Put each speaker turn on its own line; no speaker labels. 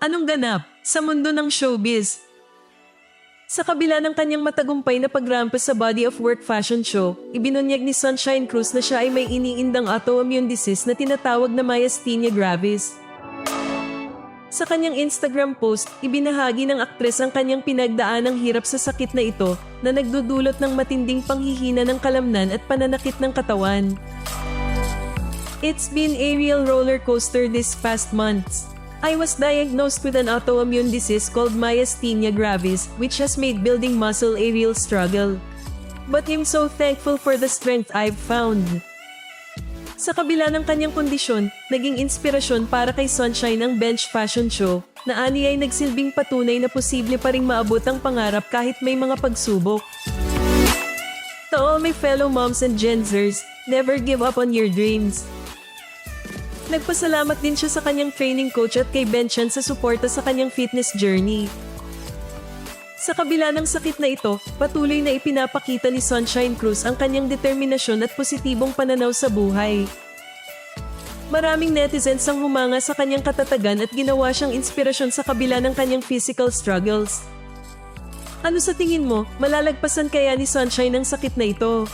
Anong ganap sa mundo ng showbiz? Sa kabila ng kanyang matagumpay na pagrampas sa Body of Work fashion show, ibinunyag ni Sunshine Cruz na siya ay may iniindang autoimmune disease na tinatawag na myasthenia gravis. Sa kanyang Instagram post, ibinahagi ng aktres ang kanyang pinagdaan ng hirap sa sakit na ito na nagdudulot ng matinding panghihina ng kalamnan at pananakit ng katawan. It's been a real roller coaster this past months. I was diagnosed with an autoimmune disease called myasthenia gravis, which has made building muscle a real struggle. But I'm so thankful for the strength I've found. Sa kabila ng kanyang kondisyon, naging inspirasyon para kay Sunshine ang bench fashion show na ani ay nagsilbing patunay na posible pa ring maabot ang pangarap kahit may mga pagsubok. To all my fellow moms and Genzers, never give up on your dreams. Nagpasalamat din siya sa kanyang training coach at kay Benchan sa suporta sa kanyang fitness journey. Sa kabila ng sakit na ito, patuloy na ipinapakita ni Sunshine Cruz ang kanyang determinasyon at positibong pananaw sa buhay. Maraming netizens ang humanga sa kanyang katatagan at ginawa siyang inspirasyon sa kabila ng kanyang physical struggles. Ano sa tingin mo, malalagpasan kaya ni Sunshine ang sakit na ito?